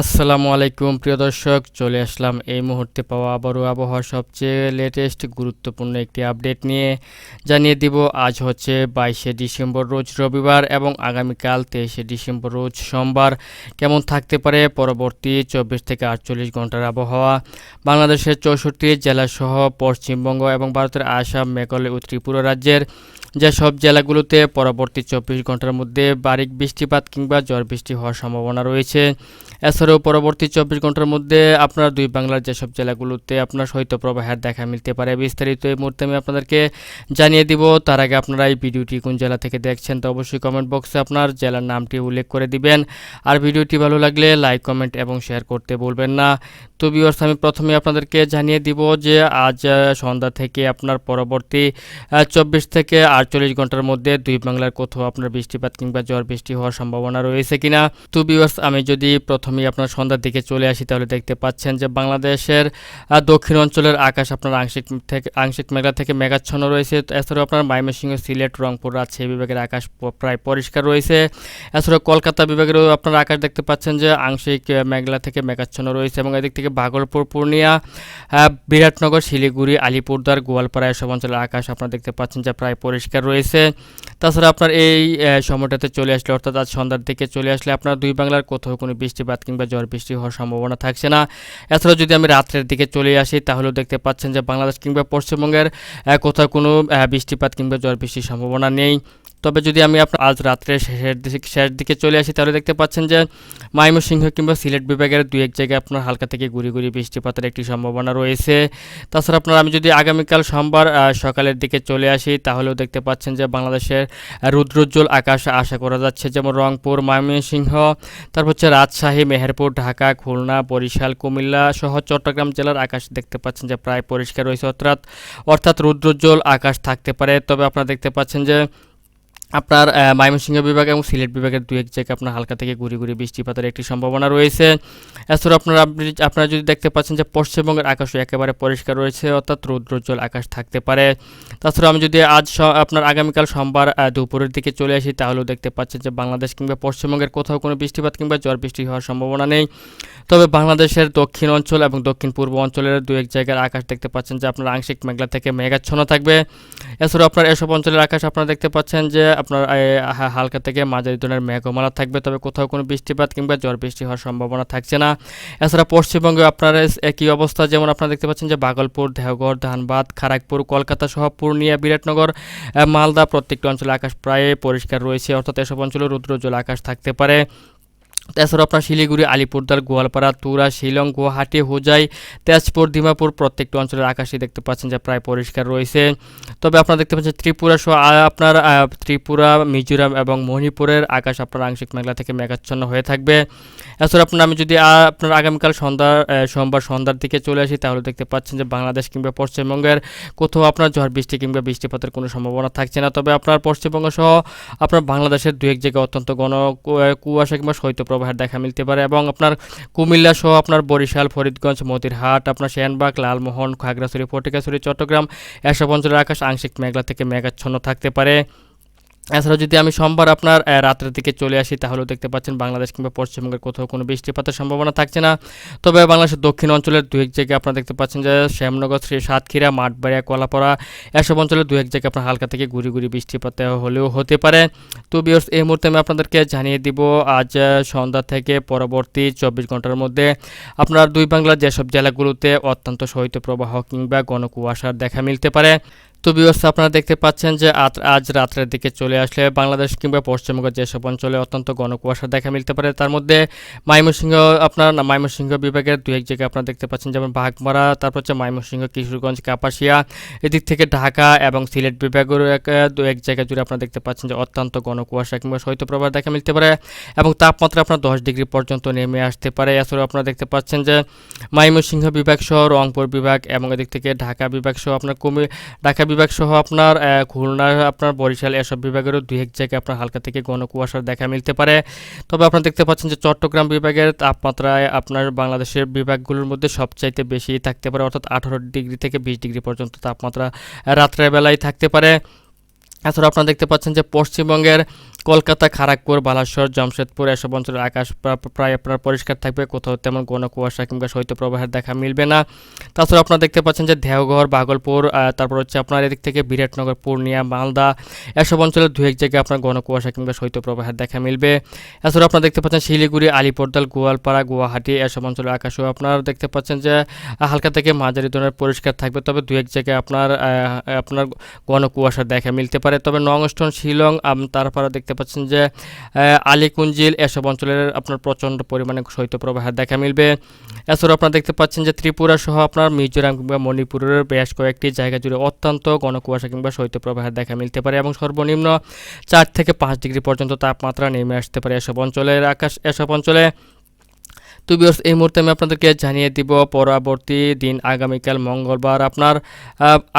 আসসালামু আলাইকুম, প্রিয় দর্শক। চলে আসলাম এই মুহূর্তে পাওয়া আবারও আবহাওয়ার সবচেয়ে লেটেস্ট গুরুত্বপূর্ণ একটি আপডেট নিয়ে। জানিয়ে দিব, আজ হচ্ছে বাইশে ডিসেম্বর, রোজ রবিবার এবং আগামীকাল তেইশে ডিসেম্বর, রোজ সোমবার। কেমন থাকতে পারে পরবর্তী চব্বিশ থেকে আটচল্লিশ ঘণ্টার আবহাওয়া? বাংলাদেশের চৌষট্টি জেলাসহ পশ্চিমবঙ্গ এবং ভারতের আসাম, মেঘালয় ও ত্রিপুরা রাজ্যের যেসব জেলাগুলোতে পরবর্তী চব্বিশ ঘণ্টার মধ্যে বারিক বৃষ্টিপাত কিংবা ঝড় বৃষ্টি হওয়ার সম্ভাবনা রয়েছে। এছাড়াও পরবর্তী চব্বিশ ঘণ্টার মধ্যে আপনার দুই বাংলার যেসব জেলাগুলোতে আপনার শৈত্যপ্রবাহের দেখা মিলতে পারে, বিস্তারিত এই মুহূর্তে আমি আপনাদেরকে জানিয়ে দিব। তার আগে আপনারা এই ভিডিওটি কোন জেলা থেকে দেখছেন তো অবশ্যই কমেন্ট বক্সে আপনার জেলার নামটি উল্লেখ করে দিবেন। আর ভিডিওটি ভালো লাগলে লাইক কমেন্ট এবং শেয়ার করতে বলবেন না। তো ভিউয়ার্স আমি প্রথমে আপনাদেরকে জানিয়ে দিব যে আজ সন্ধ্যা থেকে আপনার পরবর্তী চব্বিশ থেকে আটচল্লিশ ঘণ্টার মধ্যে দুই বাংলার কোথাও আপনার বৃষ্টিপাত কিংবা ঝড় বৃষ্টি হওয়ার সম্ভাবনা রয়েছে কিনা? তো ভিউয়ার্স আমি যদি প্রথমেই আপনার সন্ধ্যার দিকে চলে আসি, তাহলে দেখতে পাচ্ছেন যে বাংলাদেশের দক্ষিণ অঞ্চলের আকাশ আপনার আংশিক থেকে, আংশিক মেঘলা থেকে মেঘাচ্ছন্ন রয়েছে। এছাড়াও আপনার ময়মনসিংহ, সিলেট, রংপুর, রাজশাহী বিভাগের আকাশ প্রায় পরিষ্কার রয়েছে। এছাড়াও কলকাতা বিভাগেরও আপনার আকাশ দেখতে পাচ্ছেন যে আংশিক মেঘলা থেকে মেঘাচ্ছন্ন রয়েছে এবং এদিক থেকে ভাগলপুর, পূর্ণিয়া বিরাটনগর, শিলিগুড়ি আলিপুরদার গোয়ালপাড়া এসব অঞ্চলের আকাশ আপনারা দেখতে পাচ্ছেন যে প্রায় পরিষ্কার রয়েছে। তাছাড়া আপনার এই সময়টাতে চলে আসলে, অর্থাৎ আজ সন্ধ্যার দিকে চলে আসলে আপনার দুই বাংলার কোথাও কোনো বৃষ্টিপাত কিংবা ঝড় বৃষ্টি হওয়ার সম্ভাবনা থাকছে না। এছাড়াও যদি আমি রাত্রের দিকে চলে আসি, তাহলেও দেখতে পাচ্ছেন যে বাংলাদেশ কিংবা পশ্চিমবঙ্গের কোথাও কোনো বৃষ্টিপাত কিংবা ঝড় বৃষ্টির সম্ভাবনা নেই। তবে যদি আমি আপনার আজ রাত্রে শেষের দিকে শেষ দিকে চলে আসি, তাহলে দেখতে পাচ্ছেন যে ময়মনসিংহ কিংবা সিলেট বিভাগের দু এক জায়গায় আপনার হালকা থেকে গুড়ি গুড়ি বৃষ্টিপাতের একটি সম্ভাবনা রয়েছে। তাছাড়া আপনার আমি যদি আগামীকাল সোমবার সকালের দিকে চলে আসি, তাহলেও দেখতে পাচ্ছেন যে বাংলাদেশের রুদ্রোজ্জ্বল আকাশ আশা করা যাচ্ছে, যেমন রংপুর, ময়মনসিংহ, তারপর হচ্ছে রাজশাহী, মেহেরপুর, ঢাকা, খুলনা, বরিশাল, কুমিল্লা সহ চট্টগ্রাম জেলার আকাশ দেখতে পাচ্ছেন যে প্রায় পরিষ্কার রয়েছে অর্থাৎ অর্থাৎ রুদ্রোজ্জ্বল আকাশ থাকতে পারে। তবে আপনারা দেখতে পাচ্ছেন যে আপনার ময়মনসিংহ বিভাগ এবং সিলেট বিভাগের দু এক জায়গায় আপনার হালকা থেকে গুড়ি গুড়ি বৃষ্টিপাতের একটি সম্ভাবনা রয়েছে। এছাড়াও আপনারা আপনি- আপনারা যদি দেখতে পাচ্ছেন যে পশ্চিমবঙ্গের আকাশও একেবারে পরিষ্কার রয়েছে, অর্থাৎ রৌদ্রোজ্জ্বল আকাশ থাকতে পারে। তাছাড়া আমি যদি আজ আপনার আগামীকাল সোমবার দুপুরের দিকে চলে আসি, তাহলেও দেখতে পাচ্ছেন যে বাংলাদেশ কিংবা পশ্চিমবঙ্গের কোথাও কোনো বৃষ্টিপাত কিংবা ঝড় বৃষ্টি হওয়ার সম্ভাবনা নেই। তবে বাংলাদেশের দক্ষিণ অঞ্চল এবং দক্ষিণ পূর্ব অঞ্চলের দু এক জায়গার আকাশ দেখতে পাচ্ছেন যে আপনার আংশিক মেঘলা থেকে মেঘাচ্ছন্ন থাকবে। এছাড়াও আপনার এসব অঞ্চলের আকাশ আপনারা দেখতে পাচ্ছেন যে আপনার হালকা থেকে মাঝারি ধরনের মেঘমালা থাকবে, তবে কোথাও কোনো বৃষ্টিপাত কিংবা ঝড় বৃষ্টি হওয়ার সম্ভাবনা থাকছে না। এছাড়া পশ্চিমবঙ্গে আপনার একই অবস্থা? যেমন আপনারা দেখতে পাচ্ছেন যে বাগলপুর দেহগড় ধানবাদ খড়গপুর কলকাতা সহ পূর্ণিয়া, বিরাটনগর মালদা প্রত্যেকটি অঞ্চলে আকাশ প্রায় পরিষ্কার রয়েছে। অর্থাৎ এসব অঞ্চলে রুদ্রোজ্জ্বল আকাশ থাকতে পারে। এছাড়াও আপনার শিলিগুড়ি আলিপুরদার গোয়ালপাড়া, তুরা, শিলং, গুয়াহাটি, হোজাই, তেজপুর দিমাপুর প্রত্যেকটি অঞ্চলের আকাশই দেখতে পাচ্ছেন যা প্রায় পরিষ্কার রয়েছে। তবে আপনারা দেখতে পাচ্ছেন ত্রিপুরা সহ আপনার ত্রিপুরা, মিজোরাম এবং মণিপুরের আকাশ আপনার আংশিক মেঘলা থেকে মেঘাচ্ছন্ন হয়ে থাকবে। এছাড়া আপনার আমি যদি আপনার আগামীকাল সন্ধ্যা সোমবার সন্ধ্যার দিকে চলে আসি, তাহলে দেখতে পাচ্ছেন যে বাংলাদেশ কিংবা পশ্চিমবঙ্গের কোথাও আপনার ঝড় বৃষ্টি কিংবা বৃষ্টিপাতের কোনো সম্ভাবনা থাকছে না। তবে আপনার পশ্চিমবঙ্গ সহ আপনার বাংলাদেশের দু এক জায়গায় অত্যন্ত ঘন কুয়াশা কিংবা শৈত্যপ্রবাহের দেখা মিলতে পারে এবং আপনার কুমিল্লা সহ আপনার বরিশাল, ফরিদগঞ্জ, মতিরহাট, আপনার সেনবাগ, লালমোহন, খাগড়াছড়ি ফটিকাছড়ি চট্টগ্রাম, এসব অঞ্চলের আকাশ আংশিক মেঘলা থেকে মেঘাচ্ছন্ন থাকতে পারে। এছাড়াও যদি আমি সোমবার আপনার আহ, রাত্রের দিকে চলে আসি তাহলেও দেখতে পাচ্ছেন বাংলাদেশ কিংবা পশ্চিমবঙ্গের কোথাও কোনো বৃষ্টিপাতের সম্ভাবনা থাকছে না। তবে বাংলাদেশের দক্ষিণ অঞ্চলের দু এক জায়গায় আপনারা দেখতে পাচ্ছেন যে শ্যামনগর শ্রী সাতক্ষীরা মাঠবাড়িয়া কলাপাড়া এসব অঞ্চলের দু এক জায়গায় আপনার হালকা থেকে গুড়ি গুড়ি বৃষ্টিপাত হলেও হতে পারে। তো বিয়র্স এই মুহূর্তে আমি আপনাদেরকে জানিয়ে দিব আজ সন্ধ্যা থেকে পরবর্তী চব্বিশ ঘণ্টার মধ্যে আপনার দুই বাংলার যেসব জেলাগুলোতে অত্যন্ত শৈত্যপ্রবাহ কিংবা গণকুয়াশার দেখা মিলতে পারে। তো বিবস্থা আপনারা দেখতে পাচ্ছেন যে আজ রাত্রের দিকে চলে আসলে বাংলাদেশ কিংবা পশ্চিমবঙ্গের যেসব অঞ্চলে অত্যন্ত ঘন কুয়াশা দেখা মিলতে পারে, তার মধ্যে ময়মনসিংহ, আপনার ময়মনসিংহ বিভাগের দু এক জায়গায় আপনারা দেখতে পাচ্ছেন, যেমন বাঘমারা, তারপর হচ্ছে ময়মনসিংহ, কিশোরগঞ্জ, কাপাসিয়া, এদিক থেকে ঢাকা এবং সিলেট বিভাগের দু এক জায়গা জুড়ে আপনারা দেখতে পাচ্ছেন যে অত্যন্ত ঘন কুয়াশা কিংবা শৈত্যপ্রবাহ দেখা মিলতে পারে এবং তাপমাত্রা আপনার দশ ডিগ্রি পর্যন্ত নেমে আসতে পারে। এছাড়াও আপনারা দেখতে পাচ্ছেন যে ময়মনসিংহ বিভাগ সহ রংপুর বিভাগ এবং এদিক থেকে ঢাকা বিভাগ সহ আপনার কুমি, ঢাকা বিভাগ সহ আপনার খুলনা, আপনার বরিশাল এসব বিভাগেরও দুই এক জায়গায় আপনার হালকা থেকে ঘন কুয়াশার দেখা মিলতে পারে। তবে আপনারা দেখতে পাচ্ছেন যে চট্টগ্রাম বিভাগের তাপমাত্রায় আপনার বাংলাদেশের বিভাগগুলোর মধ্যে সবচাইতে বেশি থাকতে পারে, অর্থাৎ আঠারো ডিগ্রি থেকে বিশ ডিগ্রি পর্যন্ত তাপমাত্রা রাত্রেবেলায় রাত্রের বেলায় থাকতে পারে। এছাড়া আপনারা দেখতে পাচ্ছেন যে পশ্চিমবঙ্গের কলকাতা খড়গপুর বালাসর, জামশেদপুর এসব অঞ্চলের আকাশ প্রায় আপনার পরিষ্কার থাকবে। কোথাও তেমন কোনো কুয়াশা কিংবা শৈত্যপ্রবাহের দেখা মিলবে না। তাছাড়া আপনারা দেখতে পাচ্ছেন যে দেওঘর, বাগলপুর তারপর হচ্ছে আপনার এদিক থেকে বিরাটনগর, পূর্ণিয়া, মালদা এসব অঞ্চলের দু এক জায়গায় আপনার ঘন কুয়াশা কিংবা শৈত্যপ্রবাহের দেখা মিলবে। এছাড়া আপনারা দেখতে পাচ্ছেন শিলিগুড়ি আলিপুরদাল গোয়ালপাড়া, গুয়াহাটি এসব অঞ্চলের আকাশও আপনারা দেখতে পাচ্ছেন যে হালকা থেকে মাঝারি ধরনের পরিষ্কার থাকবে। তবে দু এক জায়গায় আপনার আপনার ঘন কুয়াশার দেখা মিলতে পারে। তবে নংস্টন, শিলং তারপরে দেখতে পাচ্ছেন যে আলিকুঞ্জিল এসব অঞ্চলের আপনার প্রচণ্ড পরিমাণে শৈত্যপ্রবাহের দেখা মিলবে। এছাড়াও আপনারা দেখতে পাচ্ছেন যে, ত্রিপুরা সহ আপনার মিজোরাম কিংবা মণিপুরের বেশ কয়েকটি জায়গা জুড়ে অত্যন্ত ঘন কুয়াশা কিংবা শৈত্যপ্রবাহের দেখা মিলতে পারে এবং সর্বনিম্ন চার থেকে পাঁচ ডিগ্রি পর্যন্ত তাপমাত্রা নেমে আসতে পারে এসব অঞ্চলের আকাশ, এসব অঞ্চলে। তো বিয়ার্স এই মুহূর্তে আমি আপনাদেরকে জানিয়ে দিব পরবর্তী দিন আগামীকাল মঙ্গলবার আপনার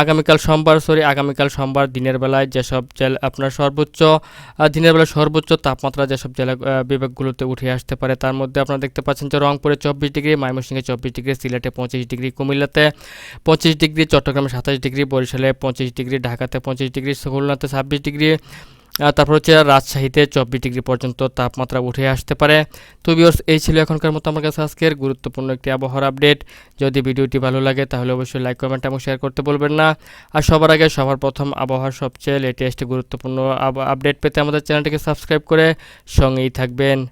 আগামীকাল সোমবার সরি আগামীকাল সোমবার দিনের বেলায় যেসব জেলা, আপনার সর্বোচ্চ দিনের বেলা সর্বোচ্চ তাপমাত্রা যেসব জেলা বিভাগগুলোতে উঠে আসতে পারে, তার মধ্যে আপনারা দেখতে পাচ্ছেন যে রংপুরে চব্বিশ ডিগ্রি, ময়মনসিংহে চব্বিশ ডিগ্রি, সিলেটে পঁচিশ ডিগ্রি, কুমিল্লাতে পঁচিশ ডিগ্রি, চট্টগ্রামে সাতাশ ডিগ্রি, বরিশালে পঁচিশ ডিগ্রি, ঢাকাতে পঁচিশ ডিগ্রি খুলনাতে ছাব্বিশ ডিগ্রি তারপর হচ্ছে রাজশাহীতে চব্বিশ ডিগ্রি পর্যন্ত তাপমাত্রা উঠে আসতে পারে। তো বিয়স এই ছিল এখনকার মতো আমার কাছে আজকের গুরুত্বপূর্ণ একটি আবহাওয়ার আপডেট যদি ভিডিওটি ভালো লাগে, তাহলে অবশ্যই লাইক কমেন্ট এবং শেয়ার করতে বলবেন না। আর সবার আগে সবার প্রথম আবহাওয়ার সবচেয়ে লেটেস্ট গুরুত্বপূর্ণ আপডেট পেতে আমাদের চ্যানেলটিকে সাবস্ক্রাইব করে সঙ্গেই থাকবেন।